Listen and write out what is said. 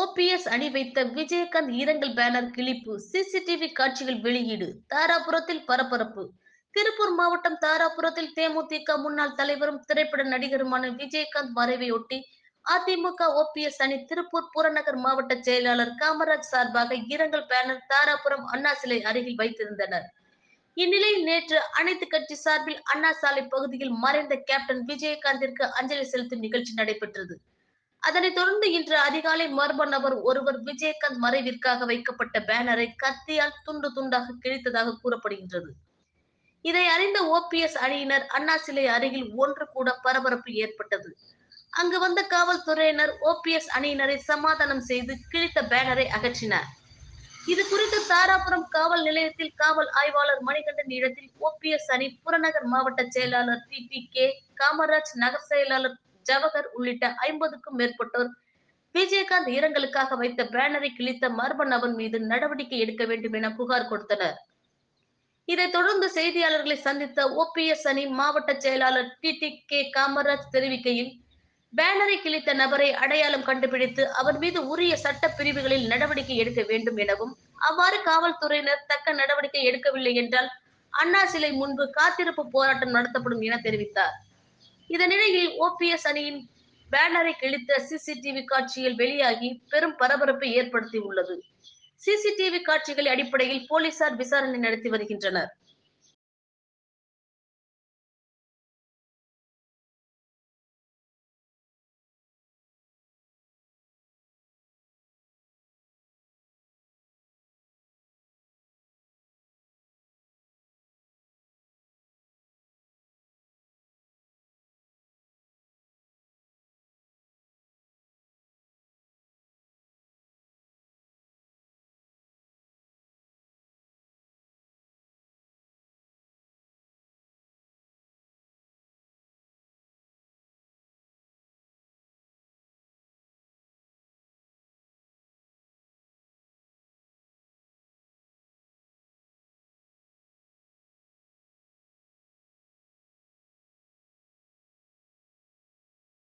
OPS அணி வைத்த விஜயகாந்த் இரங்கல் பேனர் கிழிப்பு சிசிடிவி காட்சிகள் வெளியீடு தாராபுரத்தில் பரபரப்பு. திருப்பூர் மாவட்டம் தாராபுரத்தில் தேமுதிக முன்னாள் தலைவரும் திரைப்பட நடிகருமான விஜயகாந்த் மறைவையொட்டி அதிமுக ஓபிஎஸ் அணி திருப்பூர் புறநகர் மாவட்ட செயலாளர் காமராஜ் சார்பாக இரங்கல் பேனர் தாராபுரம் அண்ணா சிலை அருகில் வைத்திருந்தனர். இந்நிலையில் நேற்று அனைத்து கட்சி சார்பில் அண்ணா சாலை பகுதியில் மறைந்த கேப்டன் விஜயகாந்திற்கு அஞ்சலி செலுத்தும் நிகழ்ச்சி நடைபெற்றது. அதனைத் தொடர்ந்து இன்று அதிகாலை மர்ம நபர் ஒருவர் விஜயகாந்த் மறைவிற்காக வைக்கப்பட்ட பேனரை கத்தியால் துண்டு துண்டாக கிழித்ததாக கூறப்படுகின்றது. இதை அறிந்த ஓபிஎஸ் அணியினர் அண்ணா சிலை அருகில் ஒன்று கூட பரபரப்பு ஏற்பட்டது. அங்கு வந்த காவல்துறையினர் ஓபிஎஸ் அணியினரை சமாதானம் செய்து கிழித்த பேனரை அகற்றினார். இது குறித்து தாராபுரம் காவல் நிலையத்தில் காவல் ஆய்வாளர் மணிகண்டன் இடத்தில் ஓபிஎஸ் அணி புறநகர் மாவட்ட செயலாளர் T T K Kamaraj Nagar செயலாளர் ஜவஹர் உள்ளிட்ட ஐம்பதுக்கும் மேற்பட்டோர் விஜயகாந்த் இரங்கலுக்காக வைத்த பேனரை கிழித்த மர்ம நபர் மீது நடவடிக்கை எடுக்க வேண்டும் என புகார் கொடுத்தனர். இதைத் தொடர்ந்து செய்தியாளர்களை சந்தித்த ஓபிஎஸ் அணி மாவட்ட செயலாளர் டி டி கே காமராஜ் தெரிவிக்கையில் பேனரை கிழித்த நபரை அடையாளம் கண்டுபிடித்து அவர் மீது உரிய சட்ட பிரிவுகளில் நடவடிக்கை எடுக்க வேண்டும் எனவும் அவ்வாறு காவல்துறையினர் தக்க நடவடிக்கை எடுக்கவில்லை என்றால் அண்ணா சிலை முன்பு காத்திருப்பு போராட்டம் நடத்தப்படும் என தெரிவித்தார். இதனிடையில் ஓபிஎஸ் அணியின் பேனரை கிழித்த சிசிடிவி காட்சிகள் வெளியாகி பெரும் பரபரப்பை ஏற்படுத்தி உள்ளது. சிசிடிவி காட்சிகள் அடிப்படையில் போலீசார் விசாரணை நடத்தி வருகின்றனர்.